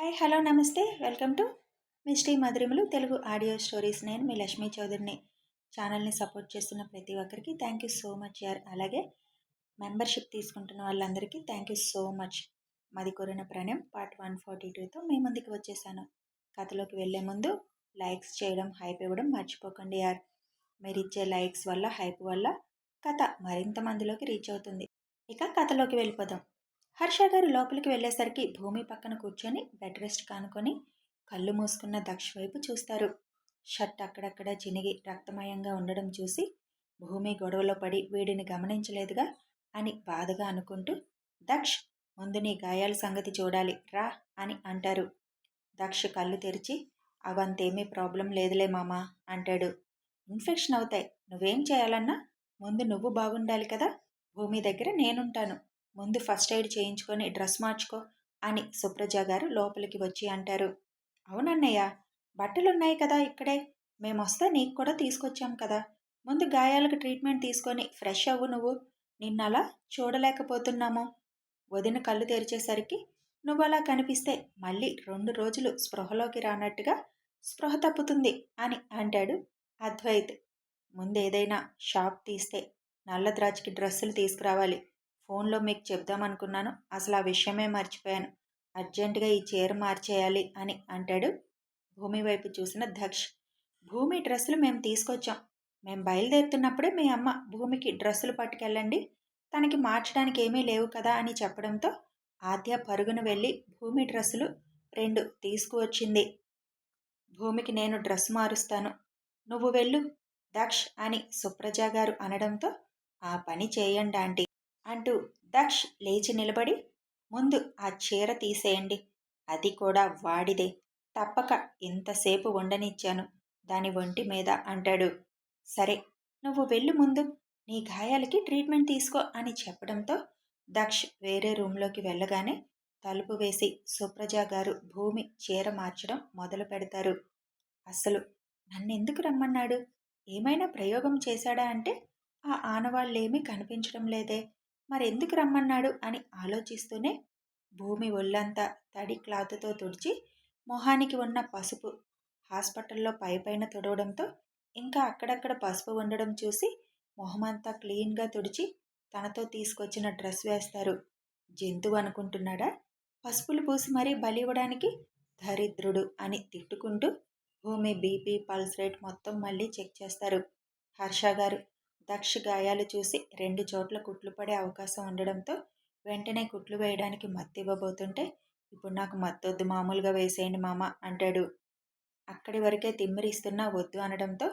Hi hello namaste. Welcome to misty మధురిములు Telugu audio stories. నేను మీ లక్ష్మీ చౌదరిని. ఛానల్ని సపోర్ట్ చేస్తున్న ప్రతి ఒక్కరికి థ్యాంక్ యూ సో మచ్ యార్. అలాగే మెంబర్షిప్ తీసుకుంటున్న వాళ్ళందరికీ థ్యాంక్ యూ సో మచ్. మాది కోరిన ప్రణయం పార్ట్ వన్ ఫార్టీ టూతో మీ ముందుకు వచ్చేసాను. కథలోకి వెళ్ళే ముందు లైక్స్ చేయడం హైప్ ఇవ్వడం మర్చిపోకండి యార్. మీరు ఇచ్చే లైక్స్ వల్ల హైప్ వల్ల కథ మరింత మందిలోకి రీచ్ అవుతుంది. ఇక కథలోకి వెళ్ళిపోదాం. హర్ష గారు లోపలికి వెళ్ళేసరికి భూమి పక్కన కూర్చొని బెడ్ రెస్ట్ కానుకొని కళ్ళు మూసుకున్న దక్ష వైపు చూస్తారు. షర్ట్ అక్కడక్కడ చినిగి రక్తమయంగా ఉండడం చూసి భూమి గొడవలో పడి వీడిని గమనించలేదుగా అని బాధగా అనుకుంటూ దక్ష్ ముందు నీ గాయాల సంగతి చూడాలి రా అని అంటారు. దక్ష కళ్ళు తెరిచి అవంతేమీ ప్రాబ్లం లేదులే మామా అంటాడు. ఇన్ఫెక్షన్ అవుతాయి నువ్వేం చేయాలన్నా ముందు నువ్వు బాగుండాలి కదా భూమి దగ్గర నేనుంటాను ముందు ఫస్ట్ ఎయిడ్ చేయించుకొని డ్రెస్ మార్చుకో అని సుప్రజ గారు లోపలికి వచ్చి అంటారు. అవునన్నయ్య బట్టలున్నాయి కదా ఇక్కడే. మేము వస్తే నీకు కూడా తీసుకొచ్చాం కదా. ముందు గాయాలకు ట్రీట్మెంట్ తీసుకొని ఫ్రెష్ అవ్వు నువ్వు. నిన్నలా చూడలేకపోతున్నాము. వదిన కళ్ళు తెరిచేసరికి నువ్వు అలా కనిపిస్తే మళ్ళీ రెండు రోజులు స్పృహలోకి రానట్టుగా స్పృహ తప్పుతుంది అని అంటాడు అద్వైత్. ముందేదైనా షాప్ తీస్తే నల్ల ద్రాక్షకి డ్రెస్సులు తీసుకురావాలి. ఫోన్లో మీకు చెప్దామనుకున్నాను అసలు ఆ విషయమే మర్చిపోయాను. అర్జెంటుగా ఈ చీర మార్చేయాలి అని అంటాడు భూమి వైపు చూసిన దక్ష్. భూమి డ్రెస్సులు మేము తీసుకొచ్చాం. మేము బయలుదేరుతున్నప్పుడే మీ అమ్మ భూమికి డ్రెస్సులు పట్టుకెళ్ళండి. తనకి మార్చడానికి ఏమీ లేవు కదా అని చెప్పడంతో ఆద్య పరుగున వెళ్ళి భూమి డ్రెస్సులు రెండు తీసుకువచ్చింది. భూమికి నేను డ్రెస్ మారుస్తాను. నువ్వు వెళ్ళు దక్ష్ అని సుప్రజ గారు అనడంతో ఆ పని చేయండి ఆంటీ. అంటూ దక్ష్ లేచి నిలబడి ముందు ఆ చీర తీసేయండి. అది కూడా వాడిదే. తప్పక ఇంతసేపు ఉండనిచ్చాను. దాని ఒంటి మీద అంటాడు. సరే నువ్వు వెళ్ళు ముందు. నీ గాయాలకి ట్రీట్మెంట్ తీసుకో అని చెప్పడంతో దక్ష్ వేరే రూమ్లోకి వెళ్ళగానే తలుపు వేసి సుప్రజ గారు భూమి చీర మార్చడం మొదలు పెడతారు. అసలు నన్నెందుకు రమ్మన్నాడు? ఏమైనా ప్రయోగం చేశాడా అంటే? ఆ ఆనవాళ్ళేమీ కనిపించడం లేదే. మరెందుకు రమ్మన్నాడు అని ఆలోచిస్తూనే భూమి ఒళ్ళంతా తడి క్లాత్తో తుడిచి మొహానికి ఉన్న పసుపు హాస్పిటల్లో పైపైన తుడవడంతో ఇంకా అక్కడక్కడ పసుపు ఉండడం చూసి మొహమంతా క్లీన్గా తుడిచి తనతో తీసుకొచ్చిన డ్రెస్ వేస్తారు. జంతువు అనుకుంటున్నాడా? పసుపులు పూసి మరీ బలివ్వడానికి దరిద్రుడు అని తిట్టుకుంటూ భూమి బీపీ పల్స్ రేట్ మొత్తం మళ్ళీ చెక్ చేస్తారు. హర్ష గారు దక్ష గాయాలు చూసి రెండు చోట్ల కుట్లు పడే అవకాశం ఉండడంతో వెంటనే కుట్లు వేయడానికి మత్తు ఇవ్వబోతుంటే ఇప్పుడు నాకు మత్తొద్దు మామూలుగా వేసేయండి మామ అంటాడు. అక్కడి వరకే తిమ్మిరిస్తున్నా వద్దు అనడంతో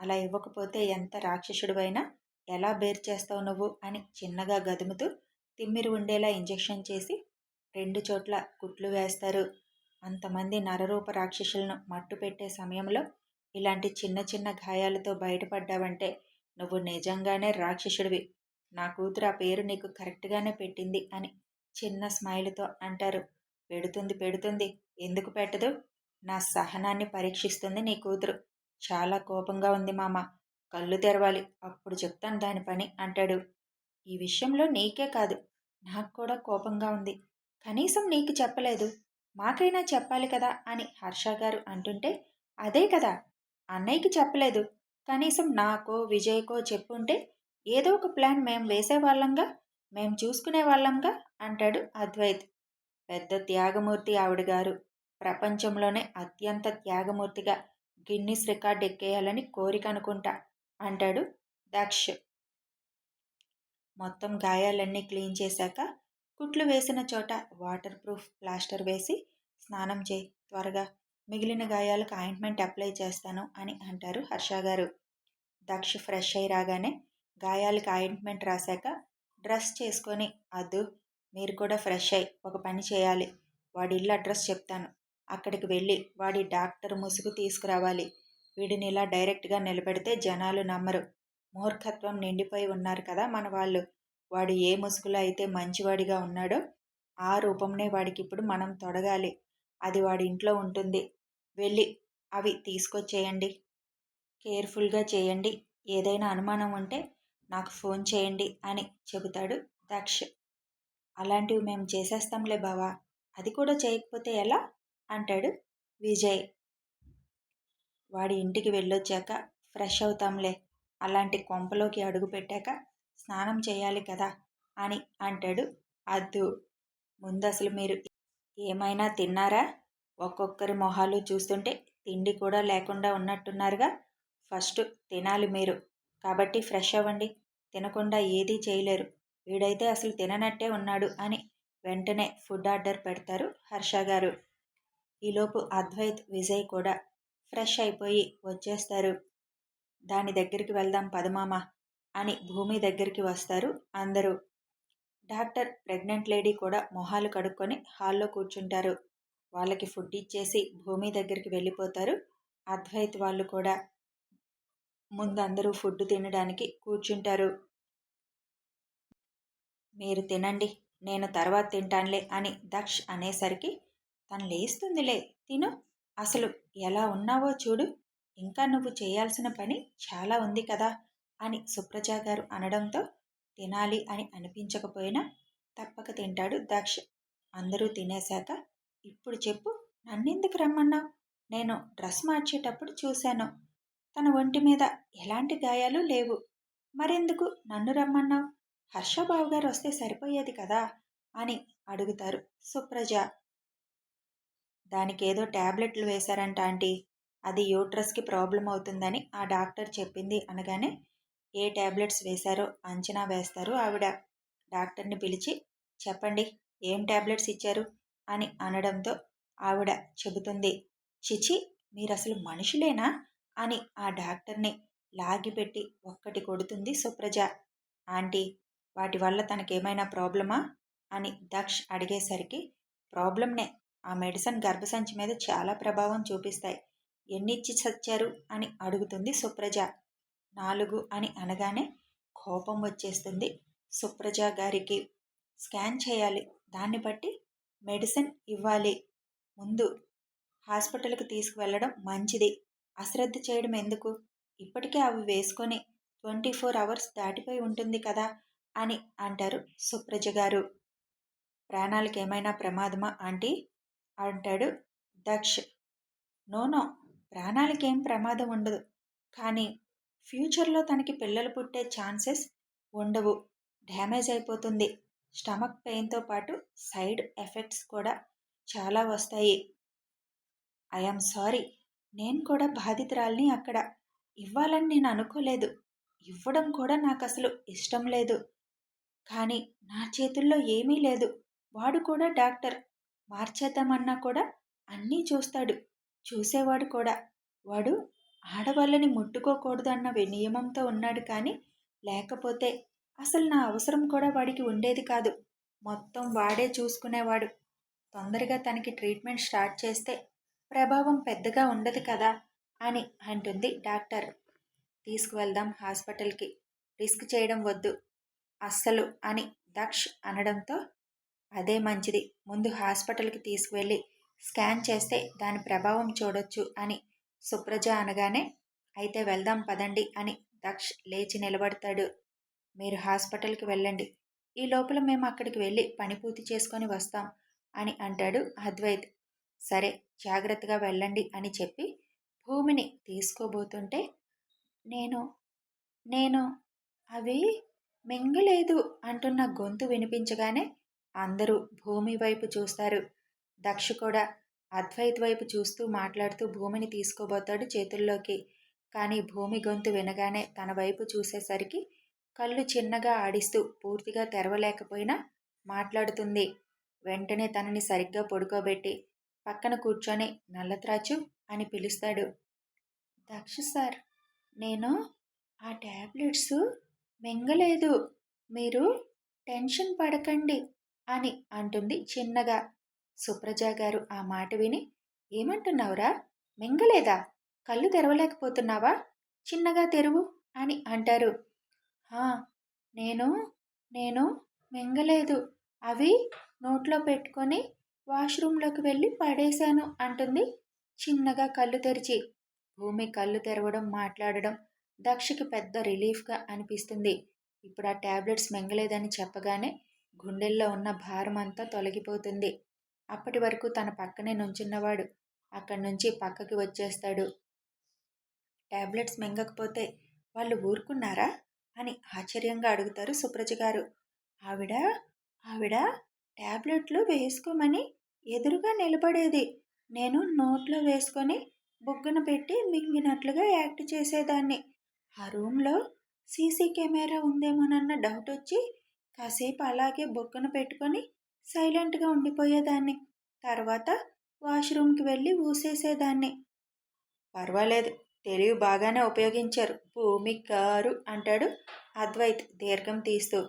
అలా ఇవ్వకపోతే ఎంత రాక్షసుడివైనా ఎలా బేర్ చేస్తావు నువ్వు అని చిన్నగా గదుముతూ తిమ్మిరి ఉండేలా ఇంజెక్షన్ చేసి రెండు చోట్ల కుట్లు వేస్తారు. అంతమంది నరరూప రాక్షసులను మట్టు పెట్టే సమయంలో ఇలాంటి చిన్న చిన్న గాయాలతో బయటపడ్డావంటే నువ్వు నిజంగానే రాక్షసుడివి. నా కూతురు ఆ పేరు నీకు కరెక్ట్గానే పెట్టింది అని చిన్న స్మైల్తో అంటారు. పెడుతుంది పెడుతుంది. ఎందుకు పెట్టదు? నా సహనాన్ని పరీక్షిస్తుంది నీ కూతురు. చాలా కోపంగా ఉంది మామ. కళ్ళు తెరవాలి. అప్పుడు చెప్తాను దాని పని అంటాడు. ఈ విషయంలో నీకే కాదు. నాకు కూడా కోపంగా ఉంది. కనీసం నీకు చెప్పలేదు. మాకైనా చెప్పాలి కదా అని హర్ష గారు అంటుంటే అదే కదా. అన్నయ్యకి చెప్పలేదు. కనీసం నాకో విజయ్కో చెప్పుంటే ఏదో ఒక ప్లాన్ మేము వేసేవాళ్ళంగా మేము చూసుకునే వాళ్ళంగా అంటాడు అద్వైత్. పెద్ద త్యాగమూర్తి ఆవిడ గారు. ప్రపంచంలోనే అత్యంత త్యాగమూర్తిగా గిన్నిస్ రికార్డ్ ఎక్కేయాలని కోరిక అనుకుంటా అంటాడు దక్ష్. మొత్తం గాయాలన్నీ క్లీన్ చేశాక కుట్లు వేసిన చోట వాటర్ ప్రూఫ్ ప్లాస్టర్ వేసి స్నానం చేయి త్వరగా. మిగిలిన గాయాలకు ఆయింట్మెంట్ అప్లై చేస్తాను అని అంటారు హర్ష గారు. దక్ష ఫ్రెష్ అయి రాగానే గాయాలకి ఆయింట్మెంట్ రాశాక డ్రెస్ చేసుకొని అద్దు మీరు కూడా ఫ్రెష్ అయ్యి ఒక పని చేయాలి. వాడి ఇల్లు అడ్రస్ చెప్తాను. అక్కడికి వెళ్ళి వాడి డాక్టర్ ముసుగు తీసుకురావాలి. వీడిని ఇలా డైరెక్ట్గా నిలబెడితే జనాలు నమ్మరు. మూర్ఖత్వం నిండిపోయి ఉన్నారు కదా మన వాళ్ళు. వాడు ఏ ముసుగులో అయితే మంచివాడిగా ఉన్నాడో ఆ రూపంనే వాడికి ఇప్పుడు మనం తొడగాలి. అది వాడి ఇంట్లో ఉంటుంది. వెళ్ళి అవి తీసుకొచ్చేయండి. కేర్ఫుల్గా చేయండి. ఏదైనా అనుమానం ఉంటే నాకు ఫోన్ చేయండి అని చెబుతాడు దక్ష్. అలాంటివి మేము చేసేస్తాంలే బావా అది కూడా చేయకపోతే ఎలా? అంటాడు విజయ్. వాడి ఇంటికి వెళ్ళొచ్చాక ఫ్రెష్ అవుతాంలే అలాంటి కొంపలోకి అడుగు పెట్టాక స్నానం చేయాలి కదా అని అంటాడు అద్దు. ముందు అసలు మీరు ఏమైనా తిన్నారా? ఒక్కొక్కరి మొహాలు చూస్తుంటే తిండి కూడా లేకుండా ఉన్నట్టున్నారుగా. ఫస్ట్ తినాలి మీరు. కాబట్టి ఫ్రెష్ అవ్వండి. తినకుండా ఏదీ చేయలేరు. వీడైతే అసలు తిననట్టే ఉన్నాడు అని వెంటనే ఫుడ్ ఆర్డర్ పెడతారు హర్ష గారు. ఈలోపు అద్వైత్ విజయ్ కూడా ఫ్రెష్ అయిపోయి వచ్చేస్తారు. దాని దగ్గరికి వెళ్దాం పదమామ అని భూమి దగ్గరికి వస్తారు అందరూ. డాక్టర్ ప్రెగ్నెంట్ లేడీ కూడా మొహాలు కడుక్కొని హాల్లో కూర్చుంటారు. వాళ్ళకి ఫుడ్ ఇచ్చేసి భూమి దగ్గరికి వెళ్ళిపోతారు అద్వైత్ వాళ్ళు కూడా. ముందు అందరూ ఫుడ్ తినడానికి కూర్చుంటారు. మీరు తినండి నేను తర్వాత తింటానులే అని దక్ష్ అనేసరికి తను లేస్తుందిలే తిను. అసలు ఎలా ఉన్నావో చూడు. ఇంకా నువ్వు చేయాల్సిన పని చాలా ఉంది కదా అని సుప్రజ గారు అనడంతో తినాలి అని అనిపించకపోయినా తప్పక తింటాడు దక్ష్. అందరూ తినేశాక ఇప్పుడు చెప్పు నన్నెందుకు రమ్మన్నావు? నేను డ్రెస్ మార్చేటప్పుడు చూశాను. తన ఒంటి మీద ఎలాంటి గాయాలు లేవు. మరెందుకు? నన్ను రమ్మన్నావు? హర్షబాబు గారు వస్తే సరిపోయేది కదా అని అడుగుతారు సుప్రజ. దానికి ఏదో ట్యాబ్లెట్లు వేశారంట ఆంటీ. అది యూట్రస్కి ప్రాబ్లం అవుతుందని ఆ డాక్టర్ చెప్పింది అనగానే ఏ ట్యాబ్లెట్స్ వేశారో అంచనా వేస్తారు ఆవిడ. డాక్టర్ని పిలిచి చెప్పండి ఏం ట్యాబ్లెట్స్ ఇచ్చారు అని అనడంతో ఆవిడ చెబుతుంది. చిచి మీరు అసలు మనుషులేనా? అని ఆ డాక్టర్ని లాగిపెట్టి ఒక్కటి కొడుతుంది సుప్రజ. ఆంటీ వాటి వల్ల తనకేమైనా ప్రాబ్లమా? అని దక్ష్ అడిగేసరికి ప్రాబ్లంనే ఆ మెడిసిన్ గర్భసంచి మీద చాలా ప్రభావం చూపిస్తాయి. ఎన్నిచ్చి చచ్చారు? అని అడుగుతుంది సుప్రజ. నాలుగు అని అనగానే కోపం వచ్చేస్తుంది సుప్రజ గారికి. స్కాన్ చేయాలి. దాన్ని బట్టి మెడిసిన్ ఇవ్వాలి. ముందు హాస్పిటల్కి తీసుకువెళ్ళడం మంచిది. అశ్రద్ధ చేయడం ఎందుకు? ఇప్పటికే అవి వేసుకొని ట్వంటీ ఫోర్ అవర్స్ దాటిపోయి ఉంటుంది కదా అని అంటారు సుప్రజ గారు. ప్రాణాలకు ఏమైనా ప్రమాదమా ఆంటీ? అంటాడు దక్ష్. నోనో ప్రాణాలకి ఏం ప్రమాదం ఉండదు. కానీ ఫ్యూచర్లో తనకి పిల్లలు పుట్టే ఛాన్సెస్ ఉండవు. డ్యామేజ్ అయిపోతుంది. స్టమక్ పెయిన్తో పాటు సైడ్ ఎఫెక్ట్స్ కూడా చాలా వస్తాయి. I'm sorry. నేను కూడా బాధితురాల్ని అక్కడ ఇవ్వాలని నేను అనుకోలేదు. ఇవ్వడం కూడా నాకు అసలు ఇష్టం లేదు. కానీ నా చేతుల్లో ఏమీ లేదు. వాడు కూడా డాక్టర్. మార్చేద్దామన్నా కూడా అన్నీ చూస్తాడు. చూసేవాడు కూడా. వాడు ఆడవాళ్ళని ముట్టుకోకూడదు అన్న నియమంతో ఉన్నాడు కానీ లేకపోతే అసలు నా అవసరం కూడా వాడికి ఉండేది కాదు. మొత్తం వాడే చూసుకునేవాడు. తొందరగా తనకి ట్రీట్మెంట్ స్టార్ట్ చేస్తే ప్రభావం పెద్దగా ఉండదు కదా అని అంటుంది డాక్టర్. తీసుకువెళ్దాం హాస్పిటల్కి. రిస్క్ చేయడం వద్దు. అస్సలు అని దక్ష్ అనడంతో అదే మంచిది. ముందు హాస్పిటల్కి తీసుకువెళ్ళి స్కాన్ చేస్తే దాని ప్రభావం చూడొచ్చు అని సుప్రజ అనగానే అయితే వెళ్దాం పదండి అని దక్ష్ లేచి నిలబడతాడు. మీరు హాస్పిటల్కి వెళ్ళండి. ఈ లోపల మేము అక్కడికి వెళ్ళి పని పూర్తి చేసుకొని వస్తాం అని అంటాడు అద్వైత్. సరే జాగ్రత్తగా వెళ్ళండి అని చెప్పి భూమిని తీసుకోబోతుంటే నేను నేను అవి మింగలేదు అంటున్న గొంతు వినిపించగానే అందరూ భూమి వైపు చూస్తారు. దక్ష కూడా అద్వైత్ వైపు చూస్తూ మాట్లాడుతూ భూమిని తీసుకోబోతాడు చేతుల్లోకి. కానీ భూమి గొంతు వినగానే తన వైపు చూసేసరికి కళ్ళు చిన్నగా ఆడిస్తూ పూర్తిగా తెరవలేకపోయినా మాట్లాడుతుంది. వెంటనే తనని సరిగ్గా పడుకోబెట్టి పక్కన కూర్చొని నల్లత్రాచు అని పిలుస్తాడు. దక్ష సార్ నేను ఆ ట్యాబ్లెట్స్ మింగలేదు. మీరు టెన్షన్ పడకండి అని అంటుంది చిన్నగా. సుప్రజ గారు ఆ మాట విని ఏమంటున్నావురా? మింగలేదా? కళ్ళు తెరవలేకపోతున్నావా? చిన్నగా తెరువు అని అంటారు. నేను నేను మింగలేదు. అవి నోట్లో పెట్టుకొని వాష్రూమ్లోకి వెళ్ళి పడేశాను అంటుంది. చిన్నగా కళ్ళు తెరిచి. భూమి కళ్ళు తెరవడం మాట్లాడడం దక్షకి పెద్ద రిలీఫ్గా అనిపిస్తుంది. ఇప్పుడు ఆ ట్యాబ్లెట్స్ మింగలేదని చెప్పగానే గుండెల్లో ఉన్న భారం అంతా తొలగిపోతుంది. అప్పటి వరకు తన పక్కనే నుంచున్నవాడు అక్కడి నుంచి పక్కకి వచ్చేస్తాడు. ట్యాబ్లెట్స్ మింగకపోతే వాళ్ళు ఊరుకున్నారా? అని ఆశ్చర్యంగా అడుగుతారు సుప్రజ గారు. ఆవిడ? ఆవిడ? ట్యాబ్లెట్లు వేసుకోమని ఎదురుగా నిలబడేది. నేను నోట్లో వేసుకొని బొగ్గన పెట్టి మింగినట్లుగా యాక్ట్ చేసేదాన్ని. ఆ రూమ్లో సీసీ కెమెరా ఉందేమోనన్న డౌట్ వచ్చి కాసేపు అలాగే బొగ్గన పెట్టుకొని సైలెంట్గా ఉండిపోయేదాన్ని. తర్వాత వాష్రూమ్కి వెళ్ళి ఊసేసేదాన్ని. పర్వాలేదు తెలివి బాగానే ఉపయోగించారు. భూమి కారు అంటాడు అద్వైత్ దీర్ఘం తీస్తూ.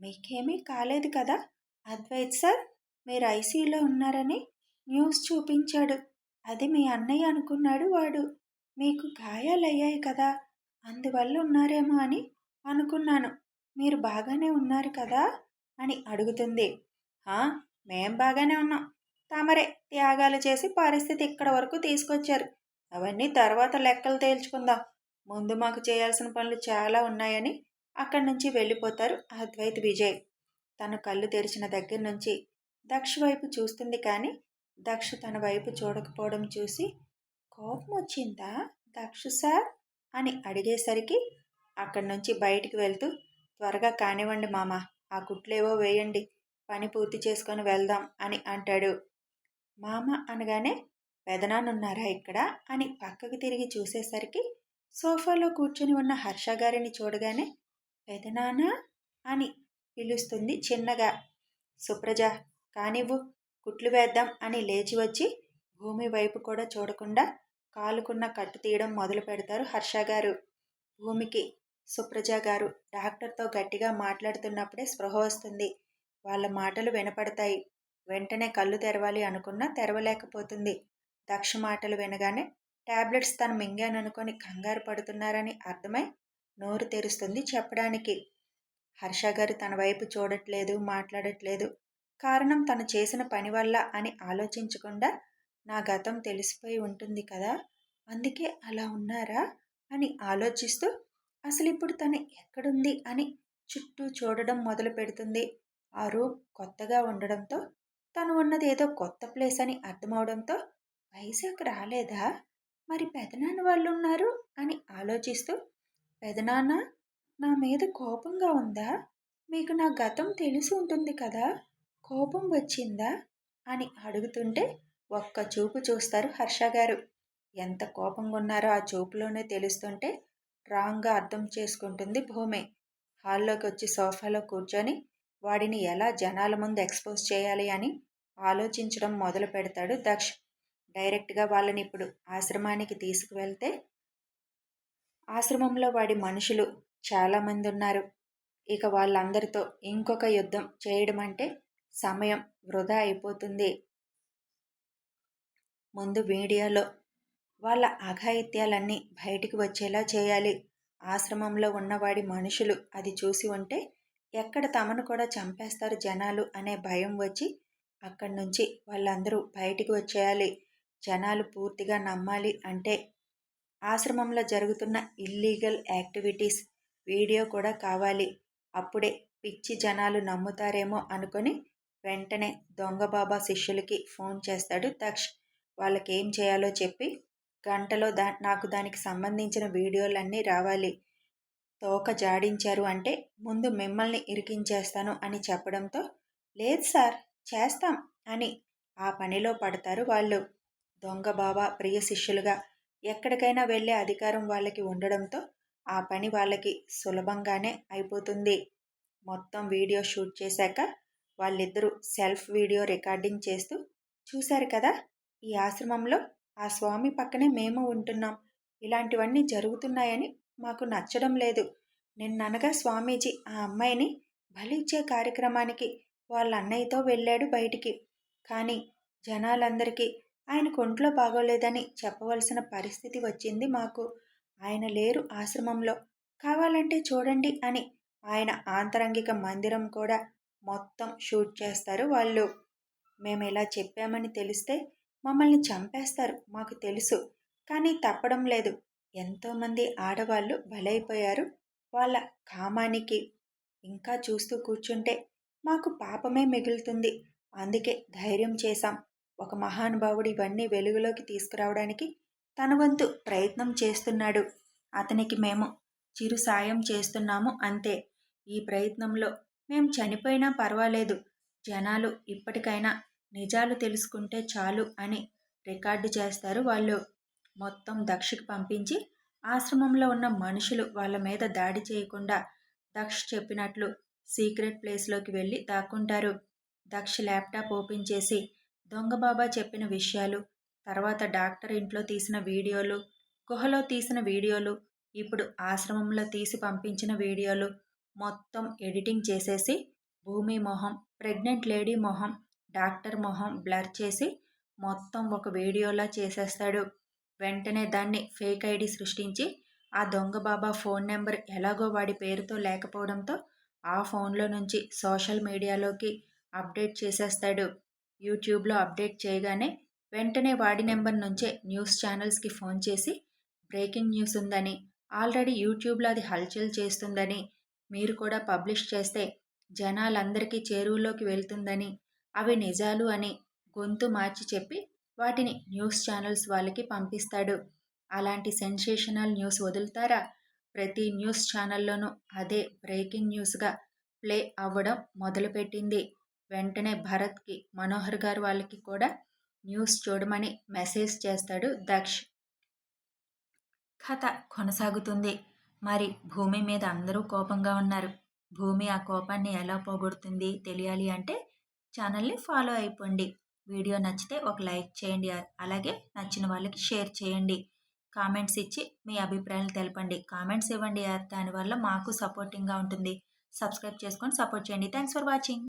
మీకేమీ కాలేదు కదా అద్వైత్ సార్? మీరు ఐసీయూలో ఉన్నారని న్యూస్ చూపించాడు. అది మీ అన్నయ్య అనుకున్నాడు వాడు. మీకు గాయాలయ్యాయి కదా అందువల్ల ఉన్నారేమో అని అనుకున్నాను. మీరు బాగానే ఉన్నారు కదా అని అడుగుతుంది. మేం బాగానే ఉన్నాం. తమరే త్యాగాలు చేసి పరిస్థితి ఇక్కడ వరకు తీసుకొచ్చారు. అవన్నీ తర్వాత లెక్కలు తేల్చుకుందాం. ముందు మాకు చేయాల్సిన పనులు చాలా ఉన్నాయని అక్కడి నుంచి వెళ్ళిపోతారు అద్వైత్ విజయ్. తను కళ్ళు తెరిచిన దగ్గర నుంచి దక్ష వైపు చూస్తుంది కానీ దక్ష తన వైపు చూడకపోవడం చూసి కోపం వచ్చిందా దక్ష సార్? అని అడిగేసరికి అక్కడి నుంచి బయటికి వెళ్తూ త్వరగా కానివ్వండి మామ ఆ కుట్లేవో వేయండి పని పూర్తి చేసుకొని వెళ్దాం అని అంటాడు. మామ అనగానే పెదనాన్నున్నారా ఇక్కడ? అని పక్కకు తిరిగి చూసేసరికి సోఫాలో కూర్చొని ఉన్న హర్ష గారిని చూడగానే పెదనాన్న? అని పిలుస్తుంది చిన్నగా. సుప్రజ కానివ్వు కుట్లు వేద్దాం అని లేచి వచ్చి భూమి వైపు కూడా చూడకుండా కాలుకున్న కట్టు తీయడం మొదలు పెడతారు హర్ష గారు. భూమికి సుప్రజ గారు డాక్టర్తో గట్టిగా మాట్లాడుతున్నప్పుడే స్పృహ వస్తుంది. వాళ్ళ మాటలు వినపడతాయి. వెంటనే కళ్ళు తెరవాలి అనుకున్నా తెరవలేకపోతుంది. దక్ష మాటలు వినగానే ట్యాబ్లెట్స్ తను మింగాననుకొని కంగారు పడుతున్నారని అర్థమై నోరు తెరుస్తుంది చెప్పడానికి. హర్ష గారు తన వైపు చూడట్లేదు మాట్లాడట్లేదు. కారణం తను చేసిన పని వల్ల అని ఆలోచించకుండా నా గతం తెలిసిపోయి ఉంటుంది కదా అందుకే అలా ఉన్నారా అని ఆలోచిస్తూ అసలు ఇప్పుడు తను ఎక్కడుంది? అని చుట్టూ చూడడం మొదలు పెడుతుంది. ఆ రూమ్ కొత్తగా ఉండడంతో తను ఉన్నది ఏదో కొత్త ప్లేస్ అని అర్థమవడంతో వైజాగ్ రాలేదా? మరి పెదనాన్న వాళ్ళు ఉన్నారు? అని ఆలోచిస్తూ పెదనాన్న నా మీద కోపంగా ఉందా? మీకు నా గతం తెలిసి ఉంటుంది కదా కోపం వచ్చిందా? అని అడుగుతుంటే ఒక్క చూపు చూస్తారు హర్ష గారు. ఎంత కోపంగా ఉన్నారో ఆ చూపులోనే తెలుస్తుంటే రాంగ్గా అర్థం చేసుకుంటుంది భూమి. హాల్లోకి వచ్చి సోఫాలో కూర్చొని వాడిని ఎలా జనాల ముందు ఎక్స్పోజ్ చేయాలి అని ఆలోచించడం మొదలు పెడతాడు దక్ష్. డైరెక్ట్గా వాళ్ళని ఇప్పుడు ఆశ్రమానికి తీసుకువెళ్తే ఆశ్రమంలో వాడి మనుషులు చాలామంది ఉన్నారు. ఇక వాళ్ళందరితో ఇంకొక యుద్ధం చేయడం అంటే సమయం వృధా అయిపోతుంది. ముందు మీడియాలో వాళ్ళ అఘాయిత్యాలన్నీ బయటికి వచ్చేలా చేయాలి. ఆశ్రమంలో ఉన్నవాడి మనుషులు అది చూసి ఉంటే ఎక్కడ తమను కూడా చంపేస్తారు జనాలు అనే భయం వచ్చి అక్కడి నుంచి వాళ్ళందరూ బయటికి వచ్చేయాలి. జనాలు పూర్తిగా నమ్మాలి అంటే ఆశ్రమంలో జరుగుతున్న ఇల్లీగల్ యాక్టివిటీస్ వీడియో కూడా కావాలి. అప్పుడే పిచ్చి జనాలు నమ్ముతారేమో అనుకొని వెంటనే దొంగ బాబా శిష్యులకి ఫోన్ చేస్తాడు దక్ష్ వాళ్ళకి ఏం చేయాలో చెప్పి గంటలో దా నాకు దానికి సంబంధించిన వీడియోలన్నీ రావాలి. తోక జాడించారు అంటే ముందు మిమ్మల్ని ఇరికించేస్తాను అని చెప్పడంతో లేదు సార్ చేస్తాం అని ఆ పనిలో పడతారు వాళ్ళు. దొంగ బాబా ప్రియ శిష్యులుగా ఎక్కడికైనా వెళ్ళే అధికారం వాళ్ళకి ఉండడంతో ఆ పని వాళ్ళకి సులభంగానే అయిపోతుంది. మొత్తం వీడియో షూట్ చేశాక వాళ్ళిద్దరూ సెల్ఫ్ వీడియో రికార్డింగ్ చేస్తూ చూశారు కదా ఈ ఆశ్రమంలో. ఆ స్వామి పక్కనే మేము ఉంటున్నాం. ఇలాంటివన్నీ జరుగుతున్నాయని మాకు నచ్చడం లేదు. నిన్ననగా స్వామీజీ ఆ అమ్మాయిని బలిచ్చే కార్యక్రమానికి వాళ్ళ అన్నయ్యతో వెళ్ళాడు బయటికి. కానీ జనాలందరికీ ఆయన ఒంట్లో బాగోలేదని చెప్పవలసిన పరిస్థితి వచ్చింది మాకు. ఆయన లేరు ఆశ్రమంలో. కావాలంటే చూడండి అని ఆయన ఆంతరంగిక మందిరం కూడా మొత్తం షూట్ చేస్తారు వాళ్ళు. మేము ఇలా చెప్పామని తెలిస్తే మమ్మల్ని చంపేస్తారు మాకు తెలుసు. కానీ తప్పడం లేదు. ఎంతోమంది ఆడవాళ్ళు బలైపోయారు వాళ్ళ కామానికి. ఇంకా చూస్తూ కూర్చుంటే మాకు పాపమే మిగులుతుంది. అందుకే ధైర్యం చేశాం. ఒక మహానుభావుడు ఇవన్నీ వెలుగులోకి తీసుకురావడానికి తన వంతు ప్రయత్నం చేస్తున్నాడు. అతనికి మేము చిరు సాయం చేస్తున్నాము అంతే. ఈ ప్రయత్నంలో మేం చనిపోయినా పర్వాలేదు. జనాలు ఇప్పటికైనా నిజాలు తెలుసుకుంటే చాలు అని రికార్డు చేస్తారు వాళ్ళు. మొత్తం దక్షకి పంపించి ఆశ్రమంలో ఉన్న మనుషులు వాళ్ళ మీద దాడి చేయకుండా దక్ష చెప్పినట్లు సీక్రెట్ ప్లేస్లోకి వెళ్ళి దాక్కుంటారు. దక్ష ల్యాప్టాప్ ఓపెన్ చేసి దొంగ బాబా చెప్పిన విషయాలు తర్వాత డాక్టర్ ఇంట్లో తీసిన వీడియోలు గుహలో తీసిన వీడియోలు ఇప్పుడు ఆశ్రమంలో తీసి పంపించిన వీడియోలు మొత్తం ఎడిటింగ్ చేసేసి భూమి మొహం ప్రెగ్నెంట్ లేడీ మొహం డాక్టర్ మొహం బ్లర్ చేసి మొత్తం ఒక వీడియోలా చేసేస్తాడు. వెంటనే దాన్ని ఫేక్ ఐడి సృష్టించి ఆ దొంగ బాబా ఫోన్ నెంబర్ ఎలాగో వాడి పేరుతో లేకపోవడంతో ఆ ఫోన్లో నుంచి సోషల్ మీడియాలోకి అప్డేట్ చేసేస్తాడు. యూట్యూబ్లో అప్డేట్ చేయగానే వెంటనే వాడి నెంబర్ నుంచే న్యూస్ ఛానల్స్కి ఫోన్ చేసి బ్రేకింగ్ న్యూస్ ఉందని ఆల్రెడీ యూట్యూబ్లో అది హల్చల్ చేస్తుందని మీరు కూడా పబ్లిష్ చేస్తే జనాలందరికీ చేరువులోకి వెళ్తుందని అవి నిజాలు అని గొంతు మార్చి చెప్పి వాటిని న్యూస్ ఛానల్స్ వాళ్ళకి పంపిస్తాడు. అలాంటి సెన్సేషనల్ న్యూస్ వదులుతారా? ప్రతి న్యూస్ ఛానల్లోనూ అదే బ్రేకింగ్ న్యూస్గా ప్లే అవ్వడం మొదలుపెట్టింది. వెంటనే భరత్కి మనోహర్ గారు వాళ్ళకి కూడా న్యూస్ చూడమని మెసేజ్ చేస్తాడు దక్ష్. కథ కొనసాగుతుంది. మరి భూమి మీద అందరూ కోపంగా ఉన్నారు. భూమి ఆ కోపాన్ని ఎలా పోగొడుతుంది తెలియాలి అంటే ఛానల్ని ఫాలో అయిపోండి. వీడియో నచ్చితే ఒక లైక్ చేయండి. అలాగే నచ్చిన వాళ్ళకి షేర్ చేయండి. కామెంట్స్ ఇచ్చి మీ అభిప్రాయాలు తెలపండి. కామెంట్స్ ఇవ్వండి దానివల్ల మాకు సపోర్టింగ్గా ఉంటుంది. సబ్స్క్రైబ్ చేసుకొని సపోర్ట్ చేయండి. Thanks for watching.